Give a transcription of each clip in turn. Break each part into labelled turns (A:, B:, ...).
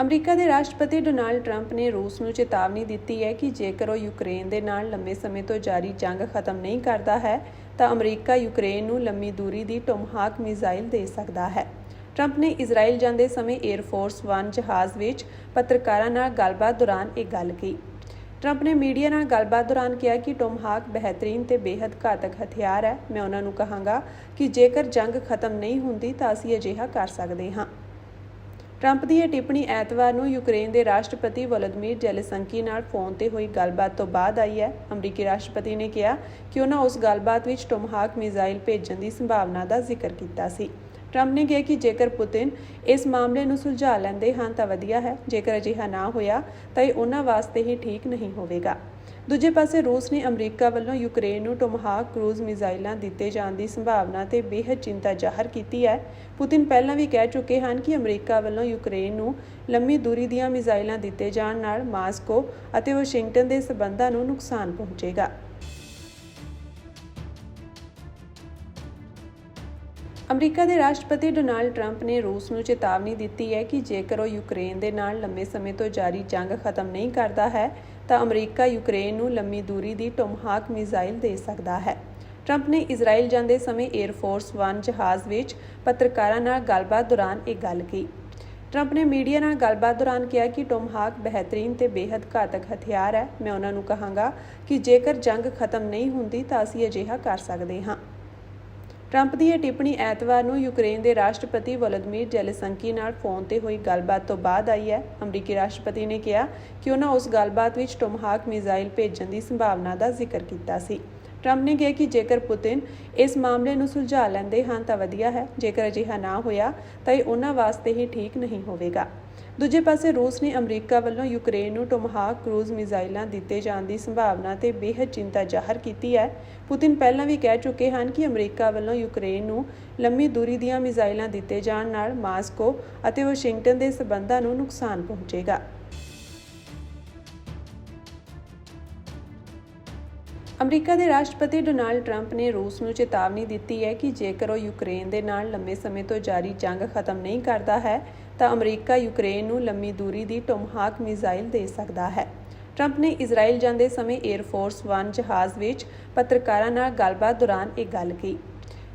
A: America ਦੇ ਰਾਸ਼ਟਰਪਤੀ Donald Trump ਨੇ ਰੂਸ ਨੂੰ ਚੇਤਾਵਨੀ ਦਿੱਤੀ ਹੈ ਕਿ ਜੇਕਰ ਉਹ ਯੂਕਰੇਨ ਦੇ ਨਾਲ ਲੰਮੇ ਸਮੇਂ ਤੋਂ ਜਾਰੀ ਜੰਗ ਖਤਮ ਨਹੀਂ ਕਰਦਾ ਹੈ, ਤਾਂ ਅਮਰੀਕਾ ਯੂਕਰੇਨ ਨੂੰ ਲੰਮੀ ਦੂਰੀ ਦੀ ਟੋਮਹਾਕ ਮਿਜ਼ਾਈਲ ਦੇ ਸਕਦਾ ਹੈ। ਟਰੰਪ ਨੇ ਇਜ਼ਰਾਈਲ ਜਾਂਦੇ ਸਮੇਂ 에ਅਰ ਫੋਰਸ 1 ਜਹਾਜ਼ ਵਿੱਚ ਪੱਤਰਕਾਰਾਂ ਨਾਲ ਗੱਲਬਾਤ ਦੌਰਾਨ ਇਹ ਗੱਲ ਕਹੀ। ਟਰੰਪ ਨੇ ਮੀਡੀਆ ਨਾਲ ਗੱਲਬਾਤ ਦੌਰਾਨ ਕਿਹਾ ਕਿ ਟੋਮਹਾਕ ਬਿਹਤਰੀਨ ਤੇ ਬੇਹੱਦ ਘਾਤਕ ਹਥਿਆਰ ਹੈ। ਮੈਂ ਉਹਨਾਂ ਨੂੰ ਕਹਾਂਗਾ ਕਿ ਜੇਕਰ ਜੰਗ ਖਤਮ ਨਹੀਂ ਹੁੰਦੀ ਤਾਂ ਅਸੀਂ ਅਜਿਹਾ ਕਰ ਸਕਦੇ ਹਾਂ। ਟਰੰਪ ਦੀ ਇਹ ਟਿੱਪਣੀ ਐਤਵਾਰ ਨੂੰ ਯੂਕਰੇਨ ਦੇ ਰਾਸ਼ਟਰਪਤੀ ਵੋਲੋਦੀਮੀਰ ਜੈਲੇਸੰਕੀ ਨਾਲ ਫੋਨ ਤੇ ਹੋਈ ਗੱਲਬਾਤ ਤੋਂ ਬਾਅਦ ਆਈ ਹੈ। ਅਮਰੀਕੀ ਰਾਸ਼ਟਰਪਤੀ ਨੇ ਕਿਹਾ ਕਿ ਉਹਨਾਂ ਉਸ ਗੱਲਬਾਤ ਵਿੱਚ ਟੋਮਹਾਕ ਮਿਜ਼ਾਈਲ ਭੇਜਣ ਦੀ ਸੰਭਾਵਨਾ ਦਾ ਜ਼ਿਕਰ ਕੀਤਾ ਸੀ। ਟਰੰਪ ਨੇ ਕਿਹਾ ਕਿ ਜੇਕਰ ਪੁਤਿਨ ਇਸ ਮਾਮਲੇ ਨੂੰ ਸੁਲਝਾ ਲੈਂਦੇ ਹਨ ਤਾਂ ਵਧੀਆ ਹੈ। ਜੇਕਰ ਅਜਿਹਾ ਨਾ ਹੋਇਆ ਤਾਂ ਇਹ ਉਹਨਾਂ ਵਾਸਤੇ ਹੀ ਠੀਕ ਨਹੀਂ ਹੋਵੇਗਾ। ਦੂਜੇ ਪਾਸੇ ਰੂਸ ਨੇ ਅਮਰੀਕਾ ਵੱਲੋਂ ਯੂਕਰੇਨ ਨੂੰ ਟੋਮਹਾਕ ਕਰੂਜ਼ ਮਿਜ਼ਾਈਲਾਂ ਦਿੱਤੇ ਜਾਣ ਦੀ ਸੰਭਾਵਨਾ ਤੇ ਬੇहद ਚਿੰਤਾ ਜ਼ਾਹਰ ਕੀਤੀ ਹੈ। ਪੁਤਿਨ ਪਹਿਲਾਂ ਵੀ ਕਹਿ ਚੁੱਕੇ ਹਨ ਕਿ ਅਮਰੀਕਾ ਵੱਲੋਂ ਯੂਕਰੇਨ ਨੂੰ ਲੰਮੀ ਦੂਰੀ ਦੀਆਂ ਮਿਜ਼ਾਈਲਾਂ ਦਿੱਤੇ ਜਾਣ ਨਾਲ ਮਾਸਕੋ ਅਤੇ ਵਾਸ਼ਿੰਗਟਨ ਦੇ ਸਬੰਧਾਂ ਨੂੰ ਨੁਕਸਾਨ ਪਹੁੰਚੇਗਾ। ਅਮਰੀਕਾ ਦੇ ਰਾਸ਼ਟਰਪਤੀ ਡੋਨਾਲਡ ਟਰੰਪ ਨੇ ਰੂਸ ਨੂੰ ਚੇਤਾਵਨੀ ਦਿੱਤੀ ਹੈ ਕਿ ਜੇਕਰ ਉਹ ਯੂਕਰੇਨ ਦੇ ਨਾਲ ਲੰਮੇ ਸਮੇਂ ਤੋਂ ਜਾਰੀ ਜੰਗ ਖਤਮ ਨਹੀਂ ਕਰਦਾ ਹੈ ਤਾਂ ਅਮਰੀਕਾ ਯੂਕਰੇਨ ਨੂੰ ਲੰਮੀ ਦੂਰੀ ਦੀ ਟੋਮਹਾਕ ਮਿਜ਼ਾਈਲ ਦੇ ਸਕਦਾ ਹੈ। ਟਰੰਪ ਨੇ ਇਜ਼ਰਾਈਲ ਜਾਂਦੇ ਸਮੇਂ 에ਅਰ ਫੋਰਸ 1 ਜਹਾਜ਼ ਵਿੱਚ ਪੱਤਰਕਾਰਾਂ ਨਾਲ ਗੱਲਬਾਤ ਦੌਰਾਨ ਇਹ ਗੱਲ ਕਹੀ। ਟਰੰਪ ਨੇ ਮੀਡੀਆ ਨਾਲ ਗੱਲਬਾਤ ਦੌਰਾਨ ਕਿਹਾ ਕਿ ਟੋਮਹਾਕ ਬਿਹਤਰੀਨ ਤੇ ਬੇਹੱਦ ਘਾਤਕ ਹਥਿਆਰ ਹੈ। ਮੈਂ ਉਹਨਾਂ ਨੂੰ ਕਹਾਂਗਾ ਕਿ ਜੇਕਰ ਜੰਗ ਖਤਮ ਨਹੀਂ ਹੁੰਦੀ ਤਾਂ ਅਸੀਂ ਅਜਿਹਾ ਕਰ ਸਕਦੇ ਹਾਂ। ਟਰੰਪ ਦੀ ਇਹ ਟਿੱਪਣੀ ਐਤਵਾਰ ਨੂੰ ਯੂਕਰੇਨ ਦੇ ਰਾਸ਼ਟਰਪਤੀ ਵੋਲੋਦੀਮੀਰ ਜ਼ੈਲੈਂਸਕੀ ਨਾਲ ਫੋਨ ਤੇ ਹੋਈ ਗੱਲਬਾਤ ਤੋਂ ਬਾਅਦ ਆਈ ਹੈ। ਅਮਰੀਕੀ ਰਾਸ਼ਟਰਪਤੀ ਨੇ ਕਿਹਾ ਕਿ ਉਹਨਾਂ ਉਸ ਗੱਲਬਾਤ ਵਿੱਚ ਟੋਮਹਾਕ ਮਿਜ਼ਾਈਲ ਭੇਜਣ ਦੀ ਸੰਭਾਵਨਾ ਦਾ ਜ਼ਿਕਰ ਕੀਤਾ ਸੀ। ਟਰੰਪ ਨੇ ਕਿਹਾ ਕਿ ਜੇਕਰ ਪੁਤਿਨ ਇਸ ਮਾਮਲੇ ਨੂੰ ਸੁਲਝਾ ਲੈਂਦੇ ਹਨ ਤਾਂ ਵਧੀਆ ਹੈ, ਜੇਕਰ ਅਜਿਹਾ ਨਾ ਹੋਇਆ ਤਾਂ ਇਹ ਉਹਨਾਂ ਵਾਸਤੇ ਹੀ ਠੀਕ ਨਹੀਂ ਹੋਵੇਗਾ ਦੂਜੇ ਪਾਸੇ ਰੂਸ ਨੇ ਅਮਰੀਕਾ ਵੱਲੋਂ ਯੂਕਰੇਨ ਨੂੰ ਟੋਮਹਾਕ ਕਰੂਜ਼ ਮਿਜ਼ਾਈਲਾਂ ਦਿੱਤੇ ਜਾਣ ਦੀ ਸੰਭਾਵਨਾ ਤੇ ਬੇहद ਚਿੰਤਾ ਜ਼ਾਹਰ ਕੀਤੀ ਹੈ ਪੁਤਿਨ ਪਹਿਲਾਂ ਵੀ ਕਹਿ ਚੁੱਕੇ ਹਨ ਕਿ ਅਮਰੀਕਾ ਵੱਲੋਂ ਯੂਕਰੇਨ ਨੂੰ ਲੰਮੀ ਦੂਰੀ ਦੀਆਂ ਮਿਜ਼ਾਈਲਾਂ ਦਿੱਤੇ ਜਾਣ ਨਾਲ ਮਾਸਕੋ ਅਤੇ ਵਾਸ਼ਿੰਗਟਨ ਦੇ ਸਬੰਧਾਂ ਨੂੰ ਨੁਕਸਾਨ ਪਹੁੰਚੇਗਾ। ਅਮਰੀਕਾ ਦੇ ਰਾਸ਼ਟਰਪਤੀ ਡੋਨਾਲਡ ਟਰੰਪ ਨੇ ਰੂਸ ਨੂੰ ਚੇਤਾਵਨੀ ਦਿੱਤੀ ਹੈ ਕਿ ਜੇਕਰ ਉਹ ਯੂਕਰੇਨ ਦੇ ਨਾਲ ਲੰਮੇ ਸਮੇਂ ਤੋਂ ਜਾਰੀ ਜੰਗ ਖਤਮ ਨਹੀਂ ਕਰਦਾ ਹੈ, ਤਾਂ ਅਮਰੀਕਾ ਯੂਕਰੇਨ ਨੂੰ ਲੰਮੀ ਦੂਰੀ ਦੀ ਟੋਮਹਾਕ ਮਿਜ਼ਾਈਲ ਦੇ ਸਕਦਾ ਹੈ। ਟਰੰਪ ਨੇ ਇਜ਼ਰਾਈਲ ਜਾਂਦੇ ਸਮੇਂ 에ਅਰ ਫੋਰਸ 1 ਜਹਾਜ਼ ਵਿੱਚ ਪੱਤਰਕਾਰਾਂ ਨਾਲ ਗੱਲਬਾਤ ਦੌਰਾਨ ਇਹ ਗੱਲ ਕਹੀ।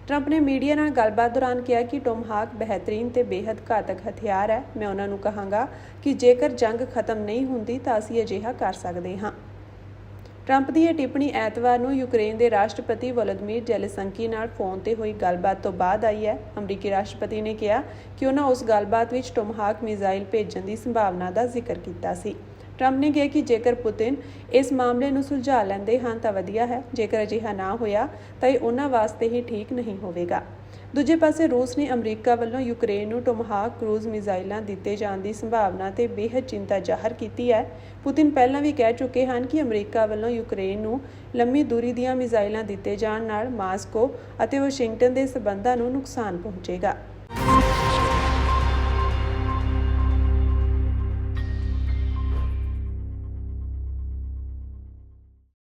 A: ਟਰੰਪ ਨੇ ਮੀਡੀਆ ਨਾਲ ਗੱਲਬਾਤ ਦੌਰਾਨ ਕਿਹਾ ਕਿ ਟੋਮਹਾਕ ਬਿਹਤਰੀਨ ਤੇ ਬੇਹੱਦ ਘਾਤਕ ਹਥਿਆਰ ਹੈ। ਮੈਂ ਉਹਨਾਂ ਨੂੰ ਕਹਾਂਗਾ ਕਿ ਜੇਕਰ ਜੰਗ ਖਤਮ ਨਹੀਂ ਹੁੰਦੀ ਤਾਂ ਅਸੀਂ ਅਜਿਹਾ ਕਰ ਸਕਦੇ ਹਾਂ। ਟਰੰਪ ਦੀ ਇਹ ਟਿੱਪਣੀ ਐਤਵਾਰ ਨੂੰ ਯੂਕਰੇਨ ਦੇ ਰਾਸ਼ਟਰਪਤੀ ਵੋਲੋਦੀਮੀਰ ਜ਼ੈਲੈਂਸਕੀ ਨਾਲ ਫੋਨ ਤੇ ਹੋਈ ਗੱਲਬਾਤ ਤੋਂ ਬਾਅਦ ਆਈ ਹੈ। ਅਮਰੀਕੀ ਰਾਸ਼ਟਰਪਤੀ ਨੇ ਕਿਹਾ ਕਿ ਉਹਨਾਂ ਉਸ ਗੱਲਬਾਤ ਵਿੱਚ ਟੋਮਹਾਕ ਮਿਜ਼ਾਈਲ ਭੇਜਣ ਦੀ ਸੰਭਾਵਨਾ ਦਾ ਜ਼ਿਕਰ ਕੀਤਾ ਸੀ। ਟਰੰਪ ਨੇ ਕਿਹਾ ਕਿ ਜੇਕਰ ਪੁਤਿਨ ਇਸ ਮਾਮਲੇ ਨੂੰ ਸੁਲਝਾ ਲੈਂਦੇ ਹਨ ਤਾਂ ਵਧੀਆ ਹੈ, ਜੇਕਰ ਅਜਿਹਾ ਨਾ ਹੋਇਆ ਤਾਂ ਇਹ ਉਹਨਾਂ ਵਾਸਤੇ ਹੀ ਠੀਕ ਨਹੀਂ ਹੋਵੇਗਾ। ਦੂਜੇ ਪਾਸੇ ਰੂਸ ਨੇ ਅਮਰੀਕਾ ਵੱਲੋਂ ਯੂਕਰੇਨ ਨੂੰ ਟੋਮਹਾਕ ਕਰੂਜ਼ ਮਿਜ਼ਾਈਲਾਂ ਦਿੱਤੇ ਜਾਣ ਦੀ ਸੰਭਾਵਨਾ ਤੇ ਬੇहद ਚਿੰਤਾ ਜ਼ਾਹਰ ਕੀਤੀ ਹੈ। ਪੁਤਿਨ ਪਹਿਲਾਂ ਵੀ ਕਹਿ ਚੁੱਕੇ ਹਨ ਕਿ ਅਮਰੀਕਾ ਵੱਲੋਂ ਯੂਕਰੇਨ ਨੂੰ ਲੰਮੀ ਦੂਰੀ ਦੀਆਂ ਮਿਜ਼ਾਈਲਾਂ ਦਿੱਤੇ ਜਾਣ ਨਾਲ ਮਾਸਕੋ ਅਤੇ ਵਾਸ਼ਿੰਗਟਨ ਦੇ ਸਬੰਧਾਂ ਨੂੰ ਨੁਕਸਾਨ ਪਹੁੰਚੇਗਾ।